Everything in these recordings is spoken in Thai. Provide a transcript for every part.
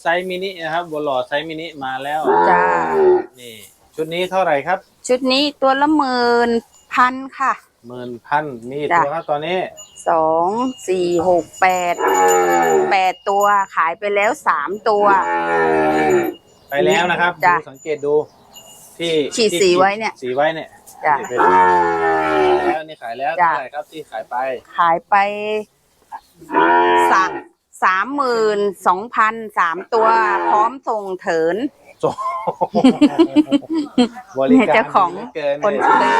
ไซส์มินินะครับบัวหล่อไซส์มินิมาแล้วจ้า นี่ ชุดนี้เท่าไหร่ครับ ชุดนี้ตัวละหมื่นพันค่ะ หมื่นพันมีจ้ะ ตัวครับตอนนี้สองสี่หกแปดแปดตัวขายไปแล้วสามตัว ไปแล้วนะครับจ้ะดูสังเกตดู ที่ขีดที่สีไว้เนี่ยสีไว้เนี่ยจ้ะนี่เป็นแล้วนี่ขายแล้วจ้ะ เท่าไหร่ครับที่ขายไป ขายไปสาม สามหมื่นสองพันสามตัวพร้อมส่งเถินโจบริการเจ้าของ ดีเหลืเกินคนเนี่ยซื้อ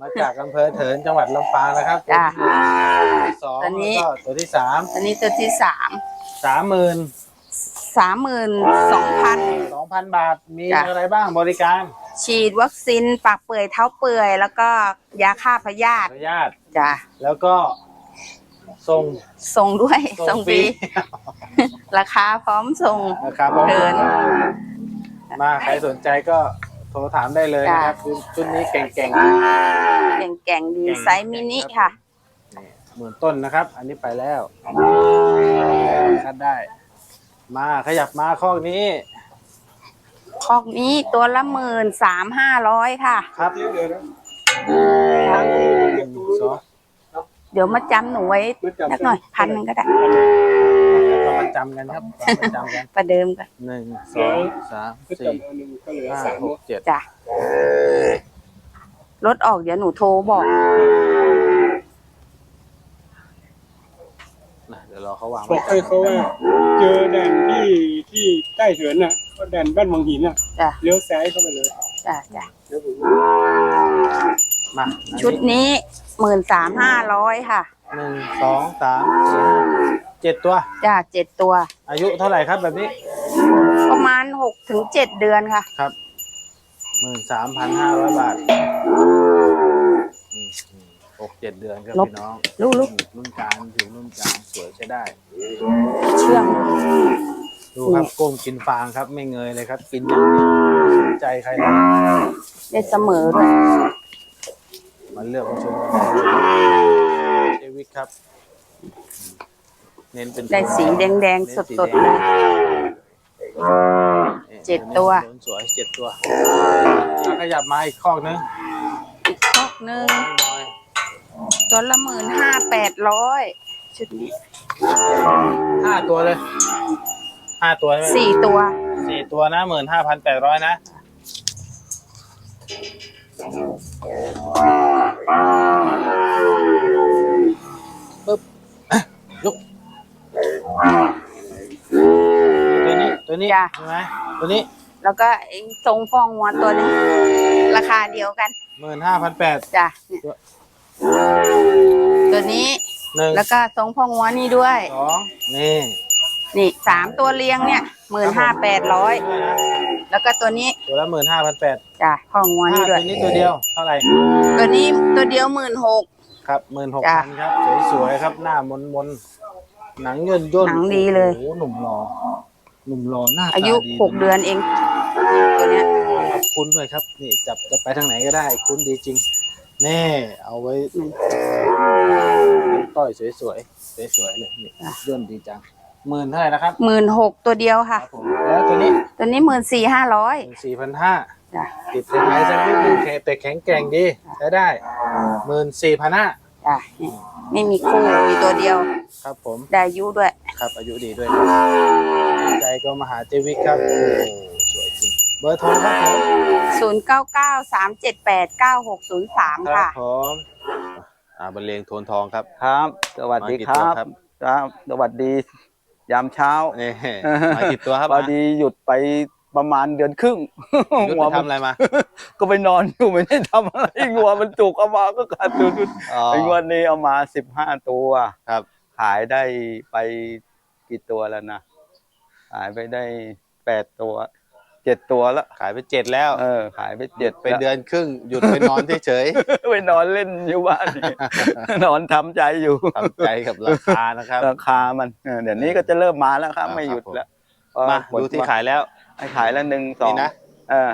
มาจากอำเภอเถินจังหวัดลำปางนะครับจ้ะตัวที่สองตัวนี้ แล้วก็ตัวที่สามอันนี้ตัวที่สามสามหมื่นสามหมื่นสองพัน สองพันบาทมีจ้ะ อะไรบ้างบริการฉีดวัคซีนปากเปื่อยเท้าเปื่อย แล้วก็ยาฆ่าพยาอธินุญาตจ้ะแล้วก็ ส่งส่งด้วยส่งฟรีราคาพร้อมส่งนะครับเถินมาใครสนใจก็โทรถามได้เลยนะครับชุดชุดนี้เก่งๆแก่งๆดีไซส์มินิค่ะนี่หมื่นต้นนะครับ อันนี้ไปแล้วคัดได้ มาขยับมาข้อนี้คอกนี้ตัวละหมื่นสามห้าร้อยค่ะ ครับหนึ่งสอง เดี๋ยวมาจำหนูไว้สักหน่อยพันหนึ่งก็ได้เรามาจำกันครับเรามาจำกันประเดิมกันหนึ่งสองสามสี่ห้าหกเจ็ดจ้ะรถออกเดี๋ยวหนูโทรบอกนะเดี๋ยวรอเขาวางบไว้อกให้เขาว่า เจอแดนที่ที่ใต้เหินน่ะก็แดนบ้านวังหินน่ะจ้ะเลี้ยวซ้ายเข้าไปเลยจ้ะจ้ะเดี๋ยวผ มมาอันนี้ชุดนี้หมื่นสามห้าร้อยค่ะหนึ่งสองสามสี่ห้าเจ็ดตัว จ้ะเจ็ดตัว อายุเท่าไหร่ครับแบบนี้ประมาณหกถึงเจ็ดเดือนค่ะ ครับหมื่นสามพันห้าร้อยบาทอืมอืมหกเจ็ดเดือนครับลบพี่น้องลูกลูก รุ่นกลางถึงรุ่นกลางสวยใช้ได้ เชื่อง ดูครับก้มกินฟางครับไม่เงยเลยครับ กินอย่างเดียวไม่สนใจใครเลยได้เสมอด้วย มาเลือกมาชมกันได้เลยเจวิกครับ เน้นเป็นได้สีแดงๆ สดๆเลยเจ็ดตัว สวยเจ็ดตัวถ้าขยับมาอีกข้อนึงอีกคอกหนึ่งตัวละหมื่นห้าแปดร้อยชุดนี้ห้าตัวเลยห้าตัวใช่ไหมสี่ตัวสี่ตัวนะหมื่นห้าพันแปดร้อยนะ ปึ๊บอะยก ตัวนี้ ตัวนี้จ้ะ ใช่ไหมตัวนี้แล้วก็ไอ้ทรงฟองหัวตัวหนึงราคาเดียวกันหมื่นห้าพันแปดจ้ะเนี่ยตัวนี้หนึ่งแล้วก็ทรงฟองหัวนี่ด้วย สองนี่นี่สามตัวเรียงเนี่ยหมื่นห้าแปดร้อย แล้วก็ตัวนี้ตัวละหมื่นห้าพันแปดจ้ะฟองหัวนี่ด้วยตัวนี้ตัวเดียวเท่าไหร่ตัวนี้ตัวเดียวหมื่นหกครับหมื่นหกจ้ะพันครับ สวยๆครับ หน้ามนมนๆหนังย่นย่นหนังดีเลยโอ้โหหนุ่มหล่อหนุ่มหล่อหน้าตอายุดีหกเดือนเองตัวเนี้ยครับคุ้นด้วยครับ นี่จับจะไปทางไหนก็ได้ คุ้นดีจริง แน่ เอาไว้ต้อยสวยๆสวยๆเลยนี่ย่นดีจัง หมื่นเท่าไหร่นะครับหมื่นหกตัวเดียวค่ะ ครับผมแล้วตัวนี้ตัวนี้หมื่นสี่ห้าร้อยสี่พันห้าจ้ะติดท้ายสักนิดนึงแข็งแต่แข็งแกร่งดีใช้ได้หมื่นสี่พันห้าจ้ะนี่ไม่มีคู่มีตัวเดียวครับผมได้อายุด้วย ครับอายุดีด้วยครับสนใจก็มาหาเจวิกครับโอ้สวยจริงเบอร์โทรครับผมศูนย์เก้าเก้าสามเจ็ดแปดเก้าหกศูนย์สามครัค่ะบผมอ่าบรรเลงโทนทองครับครับ สวัสดีมากี่คตัวรับครับ ครับ สวัสดี ยามเช้านี่มากี่ตัวครับพอดีหยุดไปประมาณเดือนครึ่งยุทธหัวไปมันทำอะไรมา ก็ไปนอนอยู่ไม่ได้ทำอะไรงัวมันจุกเอามาก็ขาดทุนอ๋อไอ้งวดนี้เอามาสิบห้าตัวครับ ขายได้ไปกี่ตัวแล้วนะขายไปได้แปดตัว เจ็ดตัวแล้ว ขายไปเจ็ดแล้ว เออ ขายไปเจ็ดไปเดือนครึ่ง หยุดไปนอนเฉยไปนอนเล่นอยู่บ้านนอนทำใจอยู่ๆทำใจกับราคานะครับ ราคามันเออเดี๋ยวนี้ก็จะเริ่มมาแล้วครับครับไม่หยุดผมแล้วมาผลดูที่ขายแล้วให้ขายแล้วหนึ่งสองนี่นะเออ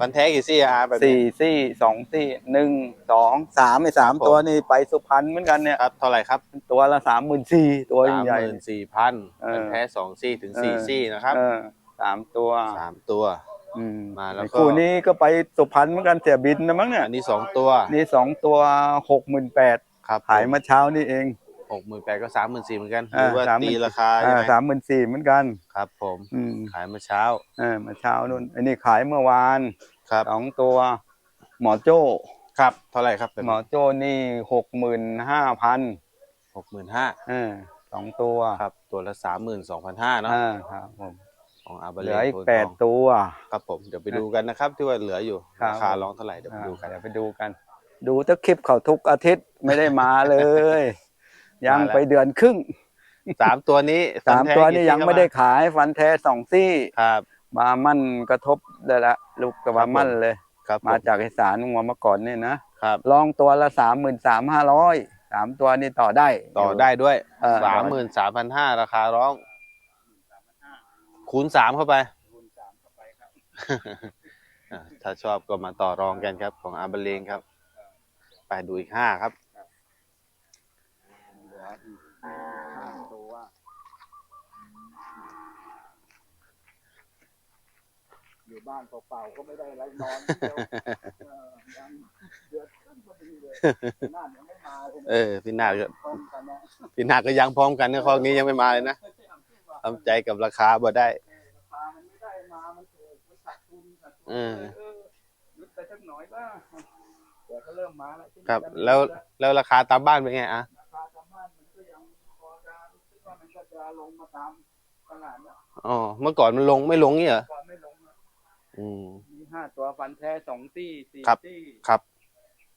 ฟันแท้กี่ซี่อะอาแบบนี้สี่ซี่สองซี่หนึ่งสองสามไอ้สามครับผมตัวนี่ไปสุพรรณเหมือนกันเนี่ยครับเท่าไหร่ครับ ตัวละสามหมื่นสี่ตัวสามใหญ่หมื่นสี่พันเออฟันแท้สองซี่ถึงสี่เออซี่นะครับเออ สามตัวสามตัว อืมมาแล้วก็ไอ้คู่นี้ก็ไปสุพรรณเหมือนกันเสียบินนะมั้งเนี่ยอันนี้สองตัวนี่สองตัวหกหมื่นแปดครับขายเมื่อเช้านี่เอง หกหมื่นแปดก็สามหมื่นสี่เหมือนกันหอ่ารือว่า30,000ตีราคาใช่ไหมสามหมื่นสี่เหมือนกัน ครับผมอืมขายเมื่อเช้าเออเมื่อเช้านู่นอันนี้ขายเมื่อวานครับสองตัว หมอโจ้ ครับเท่าไหร่ครับหมอโจ้นี่หกหมื่นห้าพันหกหมื่นห้าเออสองตัวครับ ตัวละสามหมื่นสองพันห้าเนาะอ่าครับผม ของอาบาเหเลลืออีกโทนแปดทองตัว ครับผมเดี๋ยวไปดูกันนะครับ ที่ว่าเหลืออยู่ครับ ราคาร้องเท่าไหร่เดี๋ยวไปอ่าดูกัน เดี๋ยวไปดูกัน ดูแตะคลิปเขาทุกอาทิตย์ไม่ได้มาเลย ยังมาแล้วไปเดือนครึ่งสามตัวนี้สามฟัแท้ตัวกี่นี่ซี่ยังไม่ได้ขายฟันแท้สองซี่ ครับมามั่นกระทบเลยละลูกกระบามั่นเลย ครับมาจากอีสานหัวมาก่อนเนี่ยนะครับลองตัวละสามหมื่นสามห้าร้อยสามตัวนี่ต่อได้ต่อได้ด้วยเออสามหมื่นสามพันห้าราคาร้อง คูณสามเข้าไปอะถ้าชอบก็มาต่อรองกันครับ ของอาบาเลงครับ ไปดูอีกห้าครับอยู่บ้านเปล่าๆก็ไม่ได้ไรนอนยังเดือดขึ้นพอดีเลยน่านยังไม่มาเลยเออพี่นาคก็พร้อมกันนะพี่นาคก็ยังพร้อมกันนะข้อนี้ยังไม่มาเลยนะ ทำใจกับราคาบ่ได้ราคามันไม่ได้มามันเกิดมันขาดทุนขาดทุนเออเออหยุดไปสักหน่อยบ้างเดี๋ยวก็เริ่มมาแล้วครับ แล้วแล้วราคาตามบ้านเป็นไงอะราคาชาวบ้านมันก็ยังพอจะคิดว่ามันก็จะลงมาตามตลาดอ๋อเมื่อก่อนมันลงไม่ลงนี่เหรอก่อนไม่ลงนะอืม มีห้าตัวฟันแท้สองตี้สี่ครับ ตี้ครับ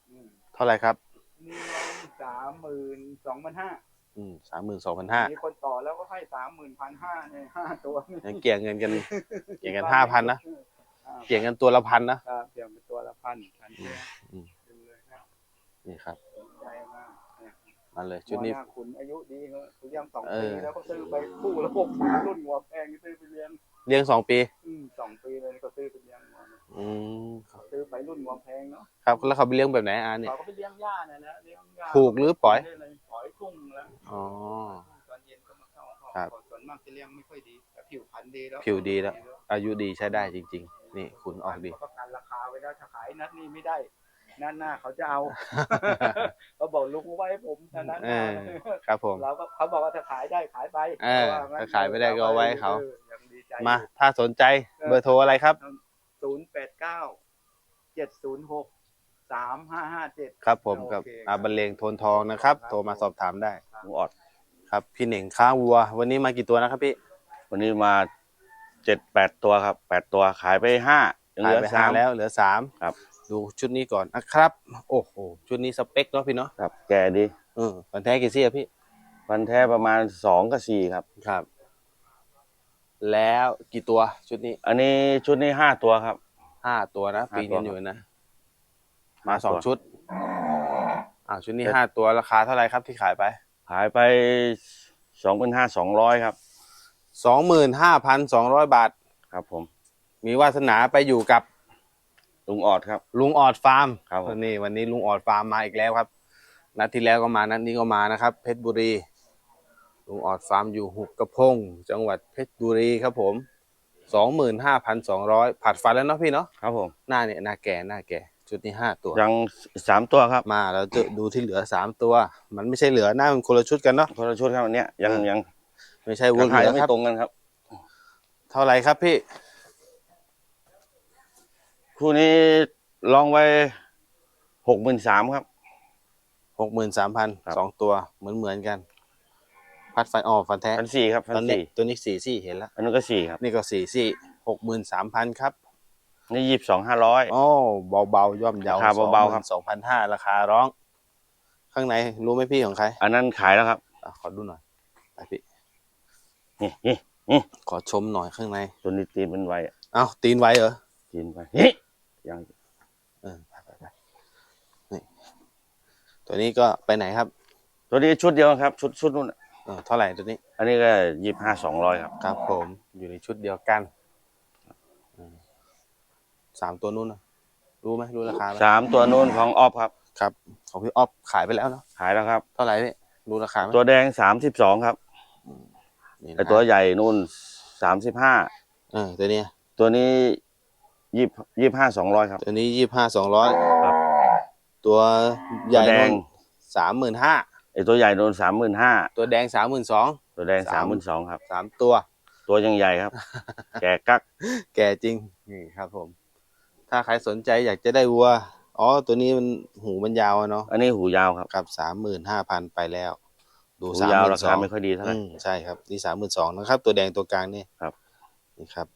อืมเท่าไหร่ครับ มีสามหมื่นสองพันห้า อืมสามหมื่นสองพันห้ามีคนต่อแล้วก็ให้สามหมื่นพันห้าเนี่ยห้าตัวยังเกี่ยงเงินกันเกี่ยงกันห้าพันนะอ่าเกี่ยงกันตัวละพันนะครับเกี่ยงเป็นตัวละพันพันเดียวอืมดูเลยครับนี่ครับสนใจมากเนี่ยมาเลยชุดนี้หัวหาขุนอายุดีเขาเลี้ยงสองเอปีอแล้วก็ซื้อไปคู่ละหกหมื่นรุ่นหัวแพงซื้อไปเลี้ยงเลี้ยงสองปีอืมสองปีเลยก็ซื้อไปเลี้ยงหัวเนี่ยอืมซื้อไปรุ่นหัวแพงเนาะครับแล้วเขาไปเลี้ยงแบบไหนอะเนี่ยเขาก็ไปเลี้ยงหญ้าเนี่ยนะเลี้ยงหญ้าผูกหรือปล่อย ได้เลยปล่อยทุ่งแล้วอ๋อ ตอนเย็นก็มาเข้าห้องครับส่วนมากจะเลี้ยงไม่ค่อยดีแต่ผิวพรรณดีแล้วผิวดีแล้ว อายุดีใช้ได้จริง ๆ นี่ขุนออกดีเขาประกันราคาไว้แล้วถ้าขายนัดนี้ไม่ได้นัดหน้าเขาจะเอาเขาบอกลุงไว้ให้ผมนะนัดหน้าเออครับผม เราก็เขาบอกว่าถ้าขายได้ขายไปเออว่งั้นถ้าขายไม่ได้ก็เอาไว้ให้เขา ออยังดีใจมา ถ้าสนใจเบอร์โทรอะไรครับ ศูนย์แปดเก้าเจ็ดศูนย์หก สามห้าห้าเจ็ด ครับผมกับโอเคครับ อาบรรเลงโทนทองนะครับครับ โทรมาสอบถามได้ลุงออด ครับ พี่เหน่งค้าวัว วันนี้มากี่ตัวนะครับพี่ วันนี้มาเจ็ดแปดตัวครับแปดตัวขายไปห้ายังขาเหยลือไปสาห้าม แล้วเหลือสามครับ ดูชุดนี้ก่อนนะครับ โอ้โห ชุดนี้สเปคเนาะพี่เนาะครับ แก่ดีเออฟันแท้กี่ซี่อะพี่ พันแท้ประมาณสองกับสี่ครับ ครับ แล้วกี่ตัวชุดนี้อันนี้ชุดนี้ห้าตัวครับ ห้าตัวนะ ห้าปีตัว นี้อยู่นะ มาห้าสองตัวชุดอ่าชุดนี้ห้าตัวราคาเท่าไหร่ครับที่ขายไป ขายไปสองพันห้าสองร้อยครับสองหมื่นห้าพันสองร้อยบาท ครับผม มีวาสนาไปอยู่กับลุงออดครับ ลุงออดฟาร์มครับผมนี่วันนี้ลุงออดฟาร์มมาอีกแล้วครับ นัดที่แล้วก็มานัดนี้ก็มานะครับ เพชรบุรี ลุงออดฟาร์มอยู่หุบกระพง จังหวัดเพชรบุรีครับผมสองหมื่นห้าพันสองร้อยผัดฟันแล้วเนาะพี่เนาะครับผมหน้าเนี่ยหน้าแก่หน้าแก่ ชุดนี้ห้าตัว ยังสามตัวครับ มาแล้วจะดูที่เหลือสามตัว มันไม่ใช่เหลือหน้ามันคนละชุดกันเนาะคนละชุดครับอันเนี้ยยังยังไม่ใช่วุ้นราเหคาลืยัองไม่ครับตรงกันครับ เท่าไหร่ครับพี่ คู่นี้ลองไว้หกหมื่นสามครับหกหมื่นสามพันครับสองตัวเหมือนเหมือนกัน พัดฟันอ๋อฟันแท้พันสี่ครับพัตอนนนี้สี่ตัวนี้สี่ซี่เห็นแล้วอันนู้นก็สี่ครับ นี่ก็สี่ซี่หกหมื่นสามพันครับ นี่ยี่สิบสองห้าร้อยโอ้เบาๆย่อมเยาราคาเบาๆครับ สองพันห้าราคาร้อง ข้างในรู้ไหมพี่ของใครอันนั้นขายแล้วครับอะขอดูหน่อยไปพี่นี่นี่นี่ขอชมหน่อยข้างในตัวนี้ตีนเป็นไวอะเอ้าตีนไว้เหรอตีนไวเฮ้ยยังเออไปไปไปนี่ตัวนี้ก็ไปไหนครับตัวนี้ชุดเดียวครับ ชุดชุดนู้นเออเท่าไหร่ตัวนี้ อันนี้ก็ยี่ห้าสองร้อยครับ ครับผมอยู่ในชุดเดียวกัน สามตัวนู้นน่ะรู้ไหมรู้ราคาไหมสามตัวนู้นของออฟครับ ครับ ของพี่ออฟขายไปแล้วเนาะขายแล้วครับ เท่าไหร่พี่รู้ราคาไหมตัวแดงสามสิบสองครับนี่นะไอตัวใหญ่นู่นสามสิบห้าเออตัวเนี้ยตัวนี้ยี่ยี่ห้าสองร้อยครับ ตัวนี้ยี่ห้าสองร้อยครับ ตัวใหญ่ตัวแดงสามหมื่นห้าไอตัวใหญ่โดนสามหมื่นห้าตัวแดงสามหมื่นสองตัวแดงสาสามมหมื่นสองครับสามตัว ตัวยังใหญ่ครับ แก่กักแก่จริงนี่ครับผม ถ้าใครสนใจอยากจะได้วัว อ๋อ ตัวนี้มันหูมันยาวอะเนาะอันนี้หูยาวครับครับสามหมื่นห้าพันไปแล้ว ดูหูสามยาวหมื่รานสคาองไม่ค่อยดีเท่าไหร่ ใช่ครับนี่สามหมื่นสองนะครับ ตัวแดงตัวกลางนี่ครับ นี่ครับ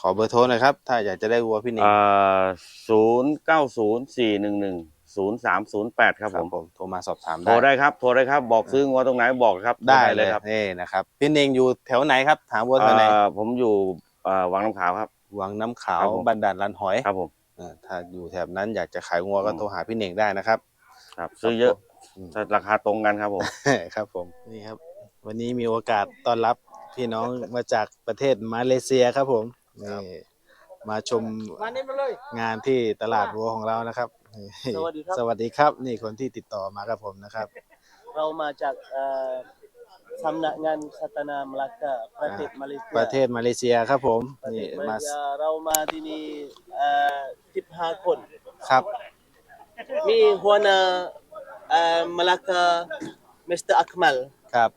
ขอเบอร์โทรหน่อยครับ ถ้าอยากจะได้วัวพี่เน่งอ่าศูนย์เก้าศูนย์สี่หนึ่งหนึ่งศูนย์สามศูนย์แปดครับผมผมโทรมาสอบถามโทรได้ครับ โทรได้ครับ บอกซื้องัวตรงไหนบอกครับได้โทรเลยครับนี่นะครับพี่เน่งอยู่แถวไหนครับ ถามวัวแถวไหนอ่าผมอยู่อ่าวังน้ำขาวครับ วังน้ำขาวครับผม บันดาลลันหอยครับผมเออถ้าอยู่แถบนั้นอยากจะขายงัวก็อืมโทรหาพี่เน่งได้นะครับ ครับซื้อเยอะอืม ถ้าราคาตรงกันครับผม ครับผมนี่ครับ วันนี้มีโอกาสต้อนรับพี่น้องมาจากประเทศมาเลเซียครับผมนี่มาชมมานี่มาเลย งานที่ตลาดวัวของเรานะครับนี่สวัสดีครับ สวัสดีครับ นี่คนที่ติดต่อมาครับผมนะครับ เรามาจากเอ่อ สำนักงานสัตนามลากาประเทศมาเลเซียประเทศมาเลเซียครับผมประเทนี่ศมาเลมาเซียเรามาที่นี่เอ่อ15 คน ครับ มีหัวหน้าเอ่อมาลากามิสเตอร์อัคมัลครับ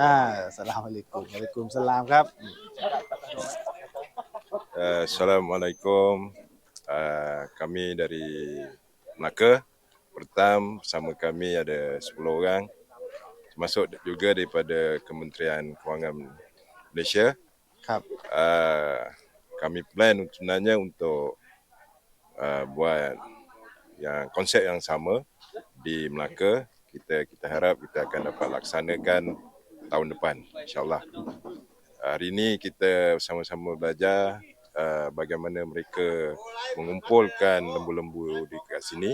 อ่าสลามอะลัยกุมอะลัยกุมสลามครับ Uh, Assalamualaikum. Uh, kami dari Melaka. Pertama bersama kami ada 10 orang. Termasuk juga daripada Kementerian Kewangan Malaysia. ครับ Uh, kami plan sebenarnya untuk uh, buat yang konsep yang sama di Melaka. Kita kita harap kita akan dapat laksanakan tahun depan insyaallah. Hari ini kita bersama-sama belajar uh, bagaimana mereka mengumpulkan lembu-lembu di kat sini.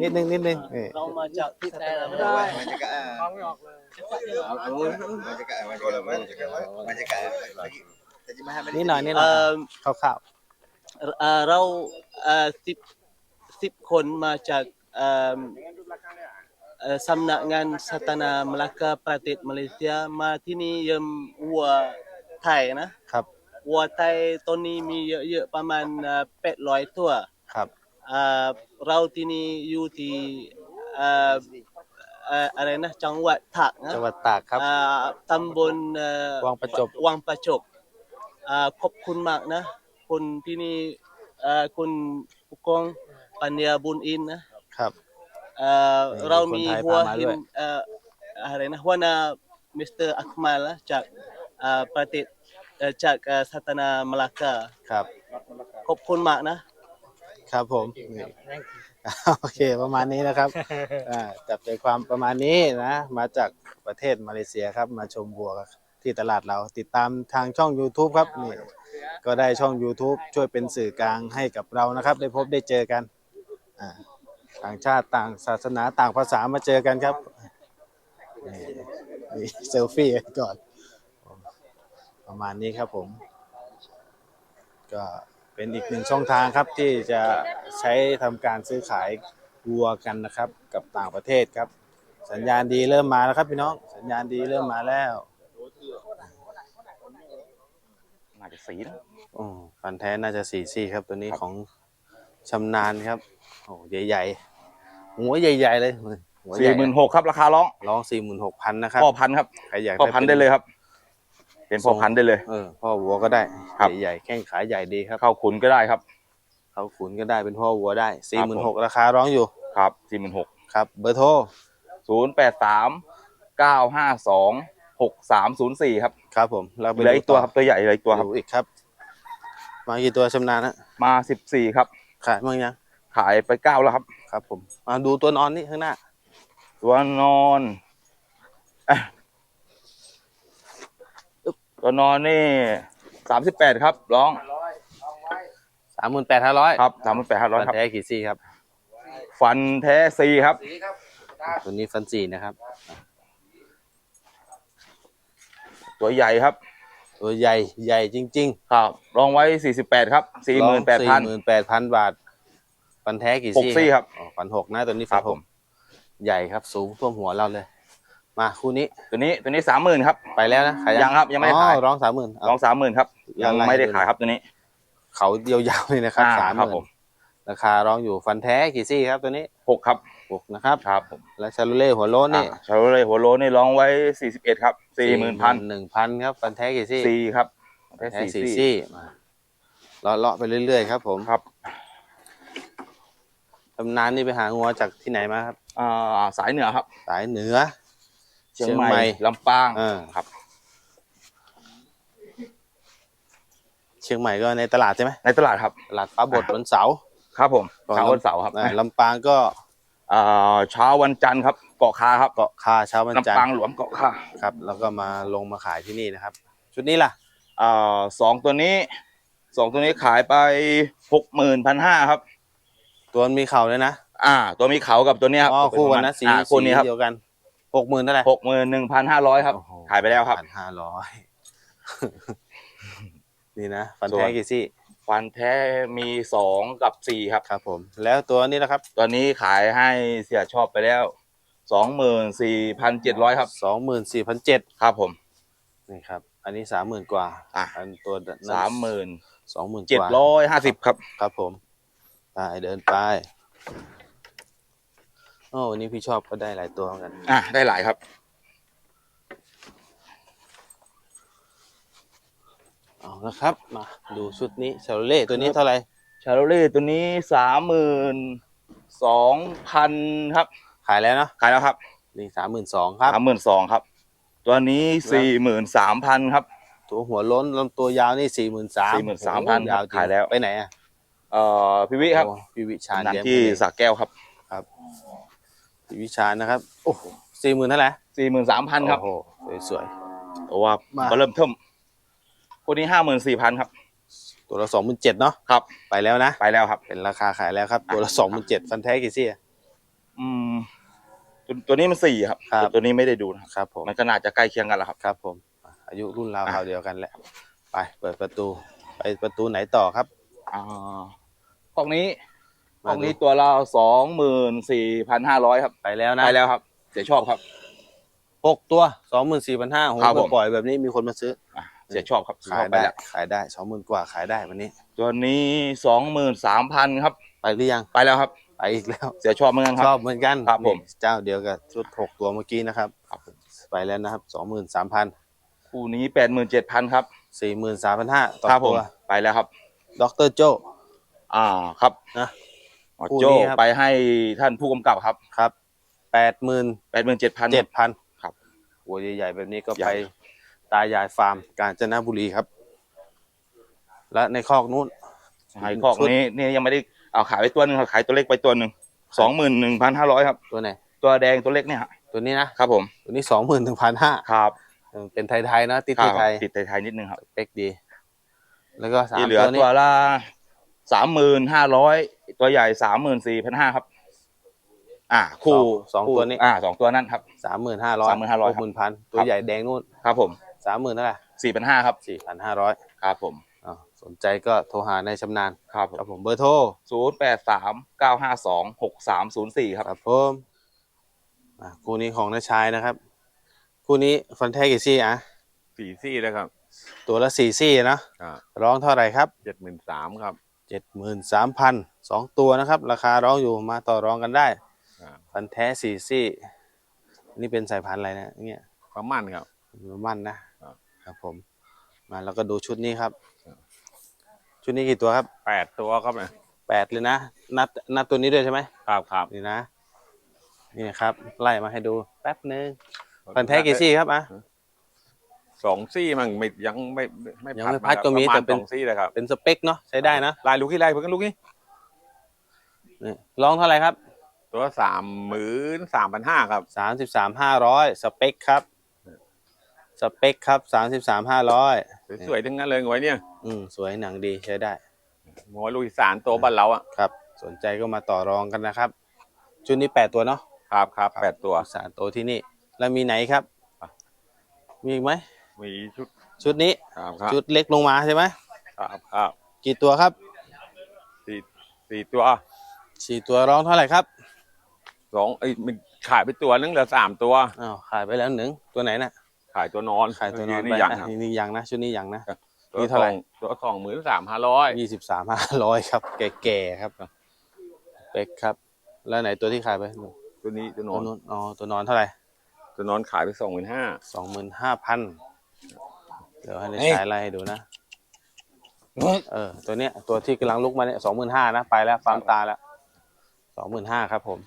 นิดนึงนิดนึงนี่เรามาจากที่สัตนามลากานิดหน่อยนิดหน่เอ่อยอคร่าวเอ่อเราเอ่อสิบสิบคนมาจากเอ่อเอ่อสำนักงานสถานามาลากาประเทศมาเลเซียมาที่นี่เยี่ยมวัวไทยนะครับวัวไทยตัวนี้มีเยอะๆประมาณแปดร้อยตัว ครับ เอ่อเราที่นี่อยู่ที่เอ่อเอ่ออะไรนะจังหวัดตากนะจังหวัดตากครับอ่าตำบลเอ่อวังประจบวังประจบอ่าขอบคุณมากนะคนที่นี่เอ่อคุณผู้กองปัญญาบุญอินนะครับเอ่อนี่เรามีคนไทยหัวพามาหิด้วยนเอ่ออะไรนะหัวหน้ามิสเตอร์อัคมาลนะจากอ่าประเทศเอ่อจากอ่าสถานามาลากาครับขอบคุณมากนะ ครับผมนี่โอเคประมาณนี้นะครับอ่าจับใจความประมาณนี้นะมาจากประเทศมาเลเซียครับ มาชมวัวที่ตลาดเราติดตามทางช่อง YouTube ครับนี่ก็ได้ช่อง YouTube ช่วยเป็นสื่อกลางให้กับเรานะครับ ได้พบได้เจอกันอ่าต่างชาติต่างศาสนาต่างภาษามาเจอกันครับนี่นี่เซลฟี่กันก่อน ประมาณนี้ครับผม ก็ เป็นอีกหนึ่งช่องทางครับที่จะใช้ทำการซื้อขายวัวกันนะครับ กับต่างประเทศครับ สัญญาณดีเริ่มมาแล้วครับพี่น้องสัญญาณดีเริ่มมาแล้วน่าจะสีนะโอ้ฟันแท้น่าจะสี่ซี่ครับ ตัวนี้ของชำนาญครับโอ้ใหญ่ๆหัวใหญ่ ๆ เลยหัวใหสี่ญ่หมื่นหกครับ ราคาร้องร้องสี่หมื่นหกพันนะครับพ่อพันธุ์ครับใครอยากพ่อพันธุ์ได้เลยครับ เป็นพ่อพันธุ์ได้เลย เออพ่อวัวก็ได้ครับ ใหญ่ๆแข้งขาใหญ่ดีครับเข้าขุนก็ได้ครับ เขาขุนก็ได้เป็นพ่อวัวได้สี่ครัหมื่นบหผกมราคาร้องอยู่ครับสี่หมื่นหกครับ เบอร์โทรศูนย์แปดสามเก้าห้าสองหกสามศูนย์สี่ครับครับผมเราไปเหลืออีกตัวครับตัวใหญ่เหลืออีกตัวครับ ดูอีกครับ มากี่ตัวชำนาญนะมาสิบสี่ครับ ขายมั่งยังขายไปเก้าแล้วครับ ครับผมมาดูตัวนอนนี่ข้างหน้า ตัวนอนอะอึ๊บ ตัวนอนนี่สามสิบแปดครับร้องสามหมื่นแปดห้าร้อยครับสามพันแปดห้าร้อยครับแท้กี่ซี่ครับ ฟันแท้ซีครับ ตัวนี้ฟันสี่นะครับ ตัวใหญ่ครับ ตัวใหญ่ใหญ่จริงครับรองไว้สี่สิบแปดครับๆสี่หมื่นแปดพันหมื่นแปดพันบาท ฟันแท้กี่หกซี่ครับอ๋อฟันหกนะตัวนี้ครัฟับนหผกมใหญ่ครับ สูงท่วมหัวเราเลย มาคู่นี้ตัวนี้ตัวนี้สามหมื่นครับ ไปแล้วนะขายยังครับยังไม่ได้ขายอ๋อร้องสามหมื่นรองสามหมื่นครับ ยัยังงไล่ไม่ได้ให้ดูขายครับตัวนี้ เขายาวๆเลยนะครับอ่าสามหครับมื่นผมราคาร้องอยู่ฟันแท้กี่ซี่ครับตัวนี้หกครับหกนะครับครับผมและชาลูเล่หัวโล้นนี่อ่าชาโรเล่หัวโลนี่รองไว้สี่สิบเอ็ดครับสี่หมื่นพันหนึ่งพันครับฟันแท้กี่ซี่สี่ครับฟันแท้สี่สี่ซี่ซี่มาเลาะๆไปเรื่อยๆครับผมครับตำนานนี่ไปหางัวจากที่ไหนมาครับอ่าสายเหนือครับ สายเหนือ เชียงเชียงใหใหม่ม่ลำปางเออครับ เชียงใหม่ก็ในตลาดใช่ไหมในตลาดครับ ตลาดฟ้าบดวันเสาร์ครับผมก่อนเช้าวันเสาร์ครับอ่าลำปางก็อ่าเช้าวันจันทร์ครับ เกาะคาครับเกาะคาเช้าวันจันลำปางทร์หลวมเกาะคาครับ แล้วก็มาลงมาขายที่นี่นะครับ ชุดนี้ล่ะอ่าสองตัวนี้สองตัวนี้ขายไปหกหมื่นพันห้าครับ ตัวมีเข่าเลยนะอ่า ตัวมีเขากับตัวเนี้ยครับอ๋อคู่กันนะสีอ่าคู่สีนี้ครับเดียวกัน หกหมื่นเท่าไหร่หกหมื่นหนึ่งพันห้าร้อยครับโอ้โหขายไปแล้วครับพันห้าร้อยนี่นะฟันส่วนแท้กี่ซี่ ฟันแท้มีสองกับสี่ครับครับ ผม แล้วตัวนี้นะครับ ตัวนี้ขายให้เสียชอบไปแล้วสองหมื่นสี่พันเจ็ดร้อยครับสองหมื่นสี่พันเจ็ดครับผมนี่ครับ อันนี้สามหมื่นกว่าอะอันตัวสามหมื่นสองหมื่นเจ็ดร้อยห้าสิบครับ ครับผมไปเดินไป โอ้วันนี้พี่ชอบก็ได้หลายตัวเหมือนกัน อะได้หลายครับ เอาละครับ มาดูชุดนี้ชาโลเล่ตัวนี้เท่าไหร่ชาโรเล่ตัวนี้สามหมื่นสองพันครับ ขายแล้วเนาะขายแล้วครับนี่สามหมื่นสองครับ สามหมื่นสองครับ ตัวนี้สี่หมื่นสามพันครับ ตัวหัวล้นลำตัวยาวนี่สี่หมื่นสาม43,000ยาวจริงขายแล้ว ไปไหนอะเอ่อพี่วิครับโอ้พี่วิชาญนันเลี้ยงที่คนนี้ สระแก้วครับพี่ วิชาญนะครับ โอ้สี่หมื่นเท่าไหร่สี่หมื่นสามพันครับโอ้โหสวยตัวว่ามาเริ่มเทิมคนนี้ห้าหมื่นสี่พันครับๆตัวละสองหมื่นเจ็ดเนาะครับ ไปแล้วนะ ไปแล้วครับ เป็นราคาขายแล้วครับ ตัวละสองหมื่นเจ็ดฟันแท้กี่ซี่อะ อืมตัวตัวนี้มันสี่ครับครับ ตัวนี้ไม่ได้ดูนะครับครับผม มันก็น่าจะใกล้เคียงกันแหละครับ ครับผม อายุรุ่นราวอะคราวเดียวกันแหละ ไปเปิดประตู ไปประตูไหนต่อครับ อ่าพวกนี้ พมาวกดูนี้ตัวละสองหมื่นสี่พันห้าร้อยครับไปแล้วนะไปแล้วครับ เสียชอบครับหกตัวสองหมื่นสี่พันห้าโหครับผมปล่อยแบบนี้มีคนมาซื้ออะเสียชอบครับเสียขาชอยบไปได้แล้วขายได้สองหมื่นกว่าขายได้วันนี้ ตัวนี้สองหมื่นสามพันครับ ไปหรือยังไปแล้วครับไปอีกแล้วเสียชอบเหมือนกันคชรัอบบเหมือนกันครับผมนี่เจ้าเดียวกับชุดหกตัวเมื่อกี้นะครับครับผมไปแล้วนะครับสองหมื่นสามพันคู่นี้แปดหมื่นเจ็ดพันครับสี่หมื่นสามพันห้าต่อครับผตัมวไปแล้วครับด็อกเตอร์โจอ่าครับนะ อ๋อคู่โจนี้ครับไปให้ท่านผู้กำกับครับครับแปดหมื่นแปดหมื่นเจ็ดพัน เจ็ดพันครับหัวใหญ่ๆแบบนี้ก็ใหญ่ ไปตายายฟาร์มกาญจนบุรีครับ และในคอกนู้นไอ้คอกนี้นี่ยังไม่ได้เอาขายไปตัวหนึ่งครับขายตัวเล็กไปตัวหนึ่งสองหมื่นหนึ่งพันห้าร้อยครับ ตัวไหน ตัวแดงตัวเล็กเนี่ยฮะตัวนี้นะ ครับผมตัวนี้สองหมื่นหนึ่งพันห้าครับเป็นไทยๆนะติดครับไทยติดไทยๆนิดนึงครับๆเป๊กดี แล้วก็สามที่เหลือตัวนี้ตัวละ สามหมื่นห้าร้อยตัวใหญ่สามหมื่นสี่พันห้าครับ อ่า คู่สองคู่ตัวนี้ อ่าสองตัวนั้นครับ สามหมื่นห้าร้อย35,000หกหมื่นพันตัวครับใหญ่แดงนู่นครับผมสามหมื่นเท่าไหร่สี่พันห้าครับสี่พันห้าร้อยครับผมสนใจก็โทรหาในชำนาญครับครับผมเบอร์โทรศูนย์แปดสามเก้าห้าสองหกสามศูนย์สี่ครับ ครับผมอะคู่นี้ของน้าชายนะครับ คู่นี้ฟันแท้กี่ซี่อะสี่ซี่แล้วครับตัวละสี่ซี่นะครับร้องเท่าไหร่ครับ เจ็ดหมื่นสามครับ เจ็ดหมื่นสามพันสองตัวนะครับ ราคาร้องอยู่มาต่อรองกันได้ครับฟันแท้สี่ซี่อันนี่เป็นสายพันธุ์อะไรนะเนี่ยประมาณครับมันนะครับครับผม มาแล้วก็ดูชุดนี้ครับครับ ชุดนี้กี่ตัวครับแปดตัวครับเนี่ยแปดเลยนะ นับนับตัวนี้ด้วยใช่ไหมครับครับนี่นะ นี่ครับ ไล่มาให้ดูแป๊บนึงฟันแท้กี่ซี่ครับอะ สองซี่มันไม่ยังไม่ไม่ยังไม่าพัดก็มีประาณแต่เป็นสองซี่เลยครับเป็นสเปคเนาะใช้ได้นะลายลูกที่ลายเพิ่งลูกนี่นี่ร้องเท่าไหร่ครับตัวสามหมื่นสามพันห้าครับ สามสิบสามห้าร้อยสเปคครับ สเปคครับสามสิบสามห้าร้อยสวยๆทั้งนั้นเลยงวยเนี่ยอืมสวยหนังดีใช้ได้ งวยลูกอีสานตัวบ้านเราอะครับ สนใจก็มาต่อรองกันนะครับ ชุดนี้แปดตัวเนาะครับครับแปดตัว สารตัวที่นี่ แล้วมีไหนครับอะมีอีกไหม มีชุดชุดนี้ ครับครับชุดเล็กลงมาใช่ไหมครับครับกี่ตัวครับสี่สี่ตัวสี่ตัวร้องเท่าไหร่ครับสองเอ้ยมันขายไปตัวนึงเหลือสามตัว อ้าวขายไปแล้วหนึ่งตัวไหนน่ะขายตัวนอนขายตัวนอนนี่ไปอย่างอะครับนี่นี่ยังนะชุดนี้ยังนะตัวนี่เท่าไหร่สองตัวสองหมื่นสามห้าร้อยยี่สิบสามห้าร้อยครับ แก่ๆครับเป๊กครับ แล้วไหนตัวที่ขายไปตัวนี้ตัวนตัอวนนู้นอ๋อตัวนอนเท่าไหร่ตัวนอนขายไปสองหมื่นห้าสองหมื่นห้าพัน เดี๋ยวให้ในเฮ้ยสายไล่ให้ดูนะ เออ ตัวเนี้ย ตัวที่กำลังลุกมาเนี่ยสองหมื่นห้านะ ไปแล้วฟาร์มตาแล้วสองหมื่นห้าครับผม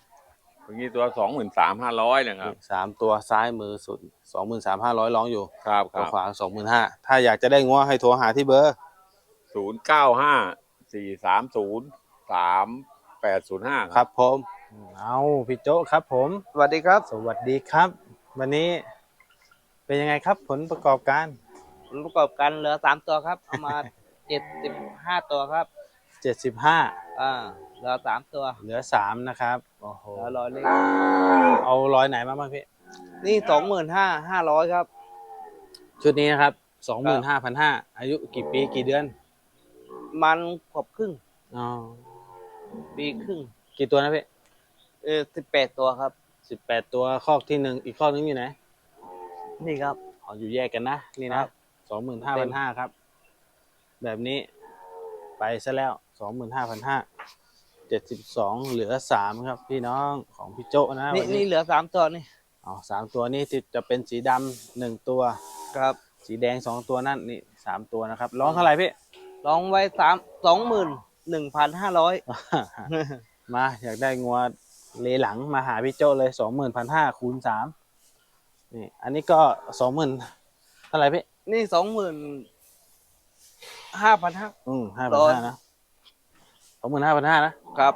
ตัวนี้ตัวสองหมื่นสามห้าร้อยนะครับนี่สามตัวซ้ายมือสุดสองหมื่นสามห้าร้อยร้องอยู่ครับคตัวรับขวาสองหมื่นห้าถ้าอยากจะได้งัวให้โทรหาที่เบอร์ ศูนย์เก้าห้าสี่สามศูนย์สามแปดศูนย์ห้าครับผม เอาพี่โจครับผม สวัสดีครับ สวัสดีครับ วันนี้ เป็นยังไงครับผลประกอบการผลประกอบการเหลือสามตัวครับ เอามาเจ็ดสิบห้าตัวครับเจ็ดสิบห้าอ่าเหลือสามตัวเหลือสามนะครับโอ้โหเหลือร้อยเล็กเอาร้อยไหนมาบ้างพี่นี่สองหมื่นห้าห้าร้อยครับ ชุดนี้นะครับสองหมื่นห้าพันห้าอายุกี่ปีกี่เดือน มันขวบครึ่งอ๋อปีครึ่ง กี่ตัวนะพี่เออสิบแปดตัวครับสิบแปดตัวคอกที่หนึ่งอีกคอกนึงอยู่ไหน นี่ครับอ๋ออยู่แยกกันนะนี่คนะรับสองหมื่นห้าพันห้าครับ แบบนี้ ไปซะแล้วสองหมื่นห้าพันห้าเจ็ดสิบสองเหลือสามครับ พี่น้องของพี่โจนะนี่วันนี่นี้เหลือสามตัวนี่อ๋อสามตัวนี่ที่จะเป็นสีดำหนึ่งตัวครับ สีแดงสองตัวนั่นนี่สามตัวนะครับร้องเท่าไหร่พี่ลองไว้สามสองหมื่นหนึ่งพันห้าร้อยมาอยากได้งัวเลหลังมาหาพี่โจเลยสองหมื่นพันห้าคูณสาม นี่อันนี้ก็สองหมื่นเท่าไหร่พี่ นี่สองหมื่นห้าพันห้า อืมห้าพันร้อย ห้านะสองหมื่นห้าพันห้านะครับ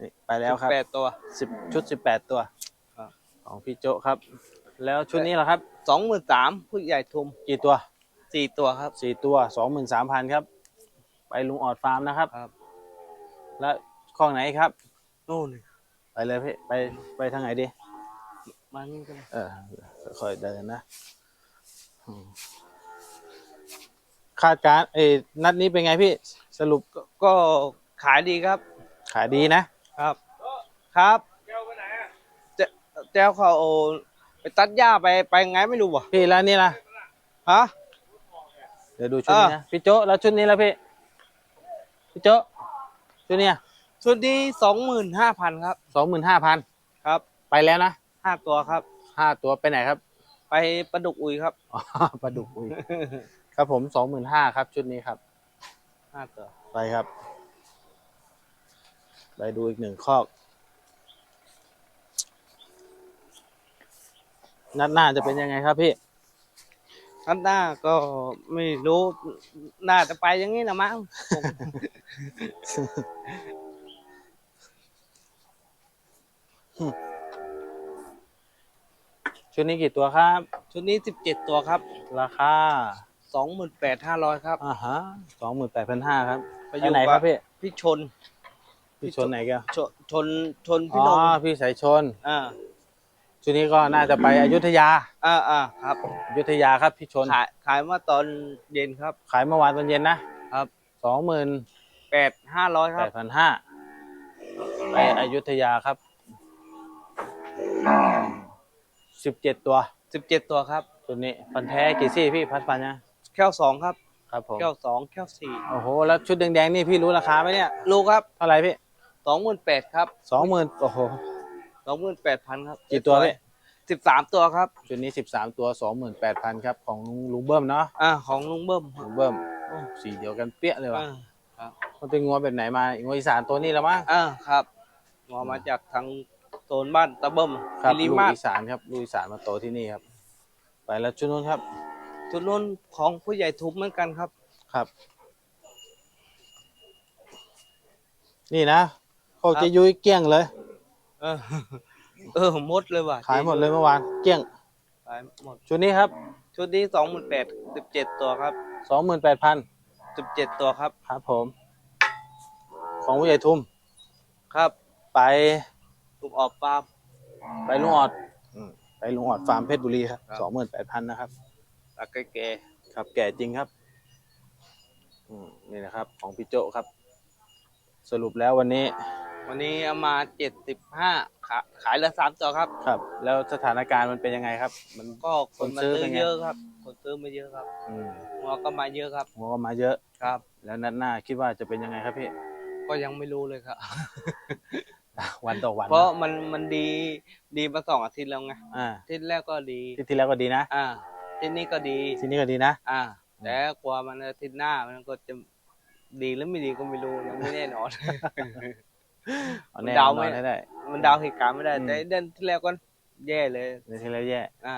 นี่ไปแล้วครับแปดตัว สิบชุดสิบแปดตัวครับ ของพี่โจครับ แล้วชุดนี้เหรอครับ สองหมื่นสามผู้ใหญ่ทุมกี่ตัวสี่ตัวครับ สี่ตัวสองหมื่นสามพันครับ ไปลุงออดฟาร์มนะครับ ครับ แล้วข้องไหนครับ นู่น ไปเลยพี่ไปไปทางไหนดี มานี่กันเลยเออค่อยๆเดินนะอืมคาดการณ์เอ้ยนัดนี้เป็นไงพี่ สรุปก็ก็ขายดีครับ ขายดีนะ ครับ ครับเจเจ้าเขาไปตัดหญ้าไปไปไงไม่รู้ว่ะพี่แล้วนี่ล่ะ ฮะ เดี๋ยวดูชุดนี้เออนะพี่โจแล้วชุดนี้แล้วพี่ พี่โจชุดเนี้ยชุดนี้สองหมื่นห้าพันครับ สองหมื่นห้าพันครับ ไปแล้วนะ ห้าตัวครับ ห้าตัวไปไหนครับ ไปประดุกอุยครับอ๋อปลาดุกอุ้ยครับผมสองหมื่นห้าครับ ชุดนี้ครับ ห้าตัว ไปครับ ไปดูอีกหนึ่งคอก นัดหน้าจะเป็นยังไงครับพี่อันหน้าก็ไม่รู้น่าจะไปอย่างนี้นะมั้งผม ชุดนี้กี่ตัวครับ ชุดนี้สิบเจ็ดตัวครับ ราคาสองหมื่นแปดห้าร้อยครับ อ่าฮะสองหมื่นแปดพันห้าครับไปอยู่ไหนครับพี่พี่ชน พี่ชนไหนแกวชนชนชนอ๋พี่นองพี่สายชน อ่าชุดนี้ก็น่าจะไปอยุธยา อ่าอ่าครับ อยุธยาครับพี่ชน ขายขายเมื่อตอนเย็นครับ ขายเมื่อวานตอนเย็นนะครับ สองหมื่นแปดห้าร้อยคแปรับ ดพันห้าไปอยุธยาครับ สิบเจ็ดตัวสิบเจ็ดตัวครับตัวนี้ฟันแท้กี่ซี่พี่พัดฟันนะแก้วสองครับครับผมแก้วสองแก้วสี่โอ้โหแล้วชุดแดงๆนี่พี่รู้ราคาไหมเนี่ยลูกครับเท่าไหร่พี่สองหมื่นแปดครับสองหมื่นโอ้โหสองหมื่นแปดพันครับกี่ตัวพี่สิบสามตัวครับชุดนี้สิบสามตัวสองหมื่นแปดพันครับของลุงลุงเบิ้มเนาะอ่าของลุงเบิ้มลุงเบิ้มโอ้สีเดียวกันเปี้ยเลยว่ะอ่ามันเป็นงัวแบบไหนมางัวอีสานตัวนี้แล้วมั้งอ่าครับงอมาจากทาง โซนบ้านตะเบิ้มครับลิลูกมาศอีสานครับลูกอีสานมาโตที่นี่ครับ ไปแล้วชุดนู้นครับจุดนู้นของผู้ใหญ่ทุบเหมือนกันครับ ครับ นี่นะโคกเจยุ้ยเกลี้ยงเลย เออ เออหมดเลยว่ะขายหมดเลยเมื่อวานเกลี้ยง ขายหมด ชุดนี้ครับชุดนี้สองหมื่นแปดสิบเจ็ดตัวครับสองหมื่นแปดพันสิบเจ็ดตัวครับ ครับผม ของผู้ใหญ่ทุ่มครับ ไป ลูกออกฟาร์ม ไปลุงออดไปลุงออดฟาร์มเพชรบุรีครับครับ สองหมื่นแปดพันนะครับตาแก่ครับ แก่จริงครับ อืมนี่นะครับ ของพี่โจครับ สรุปแล้ววันนี้ๆวันนี้เอามาเจ็ดสิบห้าขายเหลือสามตัวครับ ครับ แล้วสถานการณ์มันเป็นยังไงครับ มัน ก็คนมาคนซื้อซื้เป็อนไง เยอะครับ คนซื้อมาเยอะครับอืมหัวก็มาเยอะครับหัวก็มาเยอะ ครับ แล้วนัดหน้าคิดว่าจะเป็นยังไงครับพี่ ก็ยังไม่รู้เลยครับ วันต่อวันเพราะมันมันดีดีมาสองอาทิตย์แล้วไงอ่าอาทิตย์แรกก็ดีที่ที่แล้วก็ดีนะอ่าอาที่นี้ก็ดีที่นี่ก็ดีนะ อ่าแต่กลัวมันอาทิตย์หน้ามันก็จะดีหรือไม่ดีก็ไม่รู้ยังไม่แน่นอน เอาแน่เดาเอาไม่นอนให้ได้ มันเดาเหตุการณ์ไม่ได้ อืม แต่เดือนที่แล้วก็แย่เลยในที่แล้วแย่อ่า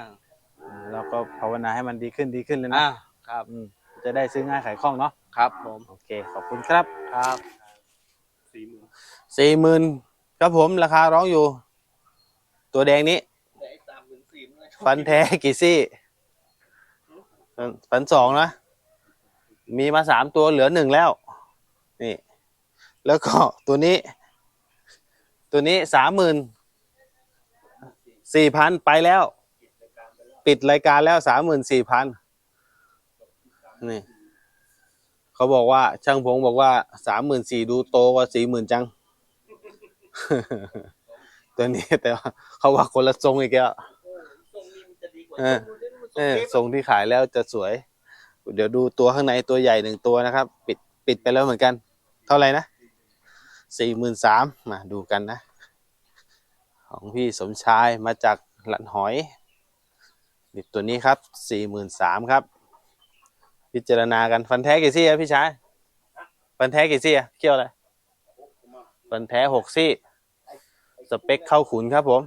อืมเราก็ภาวนาให้มันดีขึ้นดีขึ้นเลยนะอ่าครับอืมจะได้ซื้อง่ายขายคล่องเนาะครับผมโอเค ขอบคุณครับครับ สี่หมื่น ครับผมราคาร้องอยู่ ตัวแดงนี้ฟันแท้กี่ซี่ฟันฟันสองนะ มีมาสามตัวเหลือหนึ่งแล้ว นี่ แล้วก็ตัวนี้ ตัวนี้สามหมื่นสี่พันไปแล้ว ปิดรายการแล้วสามหมื่นสี่พันนี่ เขาบอกว่าช่างพงบอกว่าสามหมื่นสี่ดูโตกว่าสี่หมื่นจัง ตัวนี้แต่ว่าเขาว่าคนละทรงอีกแล้วเออเออทรงที่ขายแล้วจะสวย เดี๋ยวดูตัวข้างในตัวใหญ่หนึ่งตัวนะครับ ปิดปิดไปแล้วเหมือนกัน เท่าไหร่นะสี่หมื่นสามมาดูกันนะ ของพี่สมชายมาจากหลันหอยนี่ตัวนี้ครับสี่หมื่นสามครับ พิจารณากันฟันแท้กี่ซี่อะพี่ชาย ฟันแท้กี่ซี่อะเกี่ยวอะไร ฟันแท้หกซี่ สเปคเข้าขุนครับผม